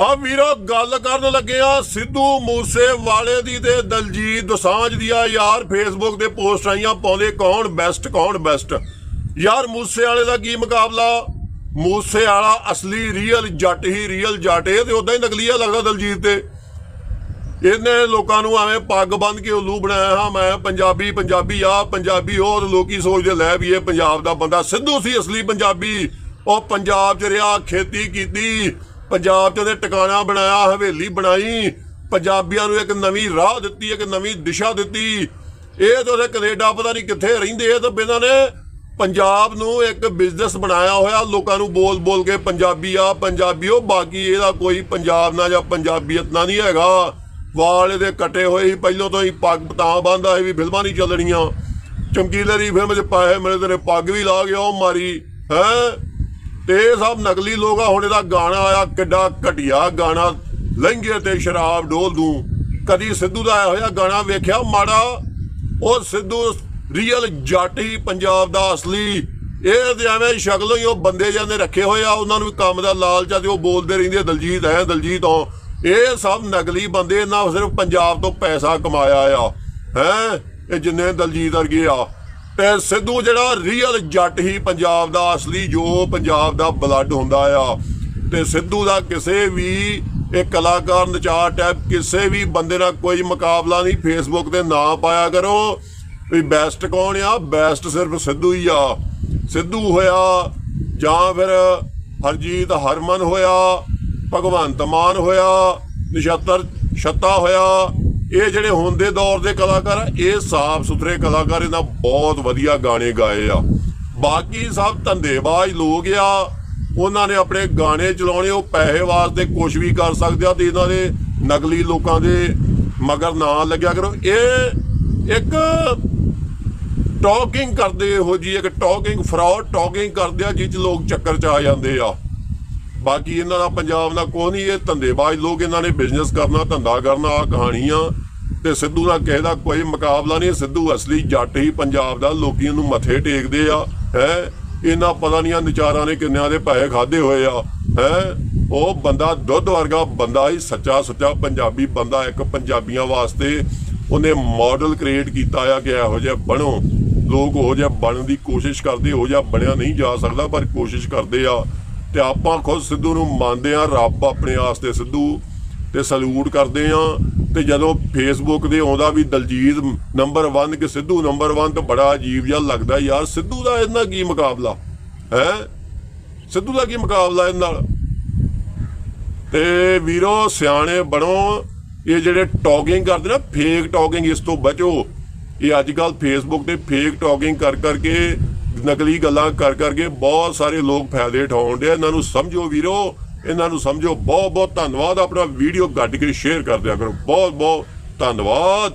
ਆ ਵੀਰੋ, ਗੱਲ ਕਰਨ ਲੱਗੇ ਆ ਸਿੱਧੂ ਮੂਸੇ ਵਾਲੇ ਦੀ ਤੇ ਦਲਜੀਤ ਦੋਸਾਂਝ ਦੀ ਆ। ਯਾਰ ਫੇਸਬੁੱਕ ਤੇ ਪੋਸਟ ਆਈਆਂ ਪਾਉਂਦੇ ਕੌਣ ਬੈਸਟ ਕੌਣ ਬੈਸਟ ਯਾਰ ਮੂਸੇ ਵਾਲੇ ਦਾ ਕੀ ਮੁਕਾਬਲਾ? ਮੂਸੇ ਵਾਲਾ ਅਸਲੀ ਰੀਅਲ ਜੱਟ ਹੀ ਰੀਅਲ ਜੱਟ, ਇਹ ਤੇ ਉਦਾਂ ਹੀ ਨਕਲੀ ਲੱਗਦਾ ਦਲਜੀਤ ਤੇ। ਇਹਨੇ ਲੋਕਾਂ ਨੂੰ ਐਵੇਂ ਪੱਗ ਬੰਨ ਕੇ ਉਲੂ ਬਣਾਇਆ, ਹਾਂ, ਮੈਂ ਪੰਜਾਬੀ ਪੰਜਾਬੀ ਆ, ਪੰਜਾਬੀ ਉਹ ਲੋਕੀ ਸੋਚਦੇ, ਲੈ ਵੀ ਇਹ ਪੰਜਾਬ ਦਾ ਬੰਦਾ। ਸਿੱਧੂ ਸੀ ਅਸਲੀ ਪੰਜਾਬੀ, ਉਹ ਪੰਜਾਬ 'ਚ ਰਿਹਾ, ਖੇਤੀ ਕੀਤੀ ਪੰਜਾਬ 'ਚ ਉਹਦੇ ਟਿਕਾਣਾ ਬਣਾਇਆ, ਹਵੇਲੀ ਬਣਾਈ। ਪੰਜਾਬੀਆਂ ਨੂੰ ਇੱਕ ਨਵੀਂ ਰਾਹ ਦਿੱਤੀ, ਇੱਕ ਨਵੀਂ ਦਿਸ਼ਾ ਦਿੱਤੀ। ਇਹ ਤਾਂ ਉਹਦੇ ਕੈਨੇਡਾ ਪਤਾ ਨਹੀਂ ਕਿੱਥੇ ਰਹਿੰਦੇ ਇਹ ਤਾਂ ਬਿਨਾਂ ਨੇ। ਪੰਜਾਬ ਨੂੰ ਇੱਕ ਬਿਜ਼ਨਸ ਬਣਾਇਆ ਹੋਇਆ, ਲੋਕਾਂ ਨੂੰ ਬੋਲ ਬੋਲ ਕੇ ਪੰਜਾਬੀ ਆ, ਪੰਜਾਬੀ ਉਹ, ਬਾਕੀ ਇਹਦਾ ਕੋਈ ਪੰਜਾਬ ਨਾਲ ਜਾਂ ਪੰਜਾਬੀਅਤ ਨਾਲ ਨਹੀਂ ਹੈਗਾ। ਵਾਲ ਇਹਦੇ ਕਟੇ ਹੋਏ ਸੀ, ਪਹਿਲੋਂ ਤੋਂ ਹੀ ਪੱਗ ਤਾਂ ਬੰਦਾ ਸੀ ਵੀ ਫਿਲਮਾਂ ਨਹੀਂ ਚੱਲਣੀਆਂ। ਚਮਕੀਲੇ ਦੀ ਫਿਲਮ 'ਚ ਪਾਏ ਮੇਰੇ ਤੇਰੇ ਪੱਗ ਵੀ ਲਾ ਗਿਆ ਉਹ ਮਾਰੀ। ਹੈ? ਤੇ ਇਹ ਸਭ ਨਕਲੀ ਲੋਕ ਆ, ਹੁਣ ਇਹਦਾ ਗਾਣਾ ਆਇਆ, ਕਿੱਡਾ ਘਟਿਆ ਗਾਣਾ। ਲਹਿੰਗੇ ਤੇ ਸ਼ਰਾਬ ਡੋਲ ਦੂੰ। ਕਦੀ ਸਿੱਧੂ ਦਾ ਆਇਆ ਹੋਇਆ ਗਾਣਾ ਵੇਖਿਆ ਮਾੜਾ? ਉਹ ਸਿੱਧੂ ਰੀਅਲ ਜੱਟ ਪੰਜਾਬ ਦਾ ਅਸਲੀ। ਇਹ ਤੇ ਐਵੇਂ ਸ਼ਕਲੋਂ ਹੀ ਉਹ ਬੰਦੇ ਜਾਂਦੇ ਰੱਖੇ ਹੋਏ ਆ, ਉਹਨਾਂ ਨੂੰ ਕੰਮ ਦਾ ਲਾਲਚ ਆ ਤੇ ਉਹ ਬੋਲਦੇ ਰਹਿੰਦੇ ਦਲਜੀਤ ਹੈ ਦਲਜੀਤ ਹੋ ਇਹ ਸਭ ਨਕਲੀ ਬੰਦੇ, ਇਹਨਾਂ ਸਿਰਫ ਪੰਜਾਬ ਤੋਂ ਪੈਸਾ ਕਮਾਇਆ ਆ। ਹੈ? ਇਹ ਜਿੰਨੇ ਦਲਜੀਤ ਵਰਗੇ ਆ। ਤੇ ਸਿੱਧੂ ਜਿਹੜਾ ਰੀਅਲ ਜੱਟ ਹੀ ਪੰਜਾਬ ਦਾ ਅਸਲੀ ਜੋ ਪੰਜਾਬ ਦਾ ਬਲੱਡ ਹੁੰਦਾ ਆ। ਤੇ ਸਿੱਧੂ ਦਾ ਕਿਸੇ ਵੀ ਇਹ ਕਲਾਕਾਰ ਨਚਾਰ ਟੈਪ ਕਿਸੇ ਵੀ ਬੰਦੇ ਨਾਲ ਕੋਈ ਮੁਕਾਬਲਾ ਨਹੀਂ ਫੇਸਬੁੱਕ ਤੇ ਨਾ ਪਾਇਆ ਕਰੋ ਵੀ ਬੈਸਟ ਕੌਣ ਆ? ਬੈਸਟ ਸਿਰਫ ਸਿੱਧੂ ਹੀ ਆ। ਸਿੱਧੂ ਹੋਇਆ ਜਾਂ ਫਿਰ ਹਰਜੀਤ ਹਰਮਨ ਹੋਇਆ, ਭਗਵੰਤ ਮਾਨ ਹੋਇਆ, ਨਛੱਤਰ ਛੱਤਾ ਹੋਇਆ ਇਹ ਜਿਹੜੇ ਹੁਣ ਦੇ ਦੌਰ ਦੇ ਕਲਾਕਾਰ ਆ, ਇਹ ਸਾਫ਼ ਸੁਥਰੇ ਕਲਾਕਾਰ ਇਹਨਾਂ ਬਹੁਤ ਵਧੀਆ ਗਾਣੇ ਗਾਏ ਆ। ਬਾਕੀ ਸਭ ਧੰਦੇਬਾਜ਼ ਲੋਕ ਆ, ਉਹਨਾਂ ਨੇ ਆਪਣੇ ਗਾਣੇ ਚਲਾਉਣੇ, ਉਹ ਪੈਸੇ ਵਾਸਤੇ ਕੁਝ ਵੀ ਕਰ ਸਕਦੇ ਆ ਤੇ ਇਹਨਾਂ ਦੇ ਨਕਲੀ ਲੋਕਾਂ ਦੇ ਮਗਰ ਨਾ ਲੱਗਿਆ ਕਰੋ। ਇਹ ਇੱਕ ਟਾਕਿੰਗ ਕਰਦੇ ਇਹੋ ਜੀ ਇੱਕ ਟਾਕਿੰਗ, ਫਰਾਡ ਟਾਕਿੰਗ ਕਰਦੇ ਆ, ਜਿਹ 'ਚ ਲੋਕ ਚੱਕਰ 'ਚ ਆ ਜਾਂਦੇ ਆ। ਬਾਕੀ ਇਹਨਾਂ ਦਾ ਪੰਜਾਬ ਨਾਲ ਕੋਈ ਨਹੀਂ, ਇਹ ਧੰਦੇਬਾਜ਼ ਲੋਕ ਇਹਨਾਂ ਨੇ ਬਿਜ਼ਨਸ ਕਰਨਾ, ਧੰਦਾ ਕਰਨਾ ਆ ਕਹਾਣੀਆਂ। ਤੇ ਸਿੱਧੂ ਨਾਲ ਕਿਸੇ ਦਾ ਕੋਈ ਮੁਕਾਬਲਾ ਨਹੀਂ, ਸਿੱਧੂ ਅਸਲੀ ਜੱਟ ਹੀ ਪੰਜਾਬ ਦਾ, ਲੋਕੀ ਇਹਨੂੰ ਮੱਥੇ ਟੇਕਦੇ ਆ, ਹੈ। ਇਹਨਾਂ ਪਤਾ ਨਹੀਂ ਆ ਵਿਚਾਰਾਂ ਨੇ ਕਿੰਨਿਆਂ ਦੇ ਪੈਸੇ ਖਾਦੇ ਹੋਏ ਆ, ਹੈ। ਉਹ ਬੰਦਾ ਦੁੱਧ ਵਰਗਾ ਬੰਦਾ ਹੀ, ਸੱਚਾ ਸੁੱਚਾ ਪੰਜਾਬੀ ਬੰਦਾ, ਇੱਕ ਪੰਜਾਬੀਆਂ ਵਾਸਤੇ ਉਹਨੇ ਮਾਡਲ ਕ੍ਰੀਏਟ ਕੀਤਾ ਆ ਕਿ ਇਹੋ ਜਿਹਾ ਬਣੋ। ਲੋਕ ਉਹ ਜਿਹਾ ਬਣਨ ਦੀ ਕੋਸ਼ਿਸ਼ ਕਰਦੇ ਹੋ ਜਿਹਾ ਬਣਿਆ ਨਹੀਂ ਜਾ ਸਕਦਾ, ਪਰ ਕੋਸ਼ਿਸ਼ ਕਰਦੇ ਆ। ਤੇ ਆਪਾਂ ਖੁਦ ਸਿੱਧੂ ਨੂੰ ਮੰਨਦੇ ਆ ਰੱਬ ਆਪਣੇ ਆਸਤੇ ਸਿੱਧੂ ਤੇ ਸਲੂਟ ਕਰਦੇ ਆ ਤੇ ਜਦੋਂ ਫੇਸਬੁੱਕ ਤੇ ਆਉਂਦਾ ਵੀ ਦਲਜੀਤ ਨੰਬਰ 1 ਕਿ ਸਿੱਧੂ ਨੰਬਰ 1 ਤਾਂ ਬੜਾ ਅਜੀਬ ਜਿਹਾ ਲੱਗਦਾ ਯਾਰ। ਸਿੱਧੂ ਦਾ ਇਹਨਾਂ ਕੀ ਮੁਕਾਬਲਾ? ਹੈ? ਸਿੱਧੂ ਦਾ ਕੀ ਮੁਕਾਬਲਾ ਇਹਨਾਂ ਨਾਲ? ਤੇ ਵੀਰੋ, ਸਿਆਣੇ ਬਣੋ। ਇਹ ਜਿਹੜੇ ਟਾਕਿੰਗ ਕਰਦੇ ਨਾ ਫੇਕ ਟਾਕਿੰਗ ਇਸ ਤੋਂ ਬਚੋ। ਇਹ ਅੱਜ ਕੱਲ ਫੇਸਬੁੱਕ ਤੇ ਫੇਕ ਟਾਕਿੰਗ ਕਰ ਕਰਕੇ ਨਕਲੀ ਗੱਲਾਂ ਕਰ ਕਰਕੇ ਬਹੁਤ ਸਾਰੇ ਲੋਕ ਫਾਇਦੇ ਉਠਾਉਣ ਦੇ ਇਹਨਾਂ ਨੂੰ ਸਮਝੋ ਵੀਰੋ, ਇਹਨਾਂ ਨੂੰ ਸਮਝੋ। ਬਹੁਤ ਬਹੁਤ ਧੰਨਵਾਦ। ਆਪਣਾ ਵੀਡੀਓ ਗੱਡ ਕੇ ਸ਼ੇਅਰ ਕਰ ਦਿਆ ਕਰੋ। ਬਹੁਤ ਬਹੁਤ ਧੰਨਵਾਦ।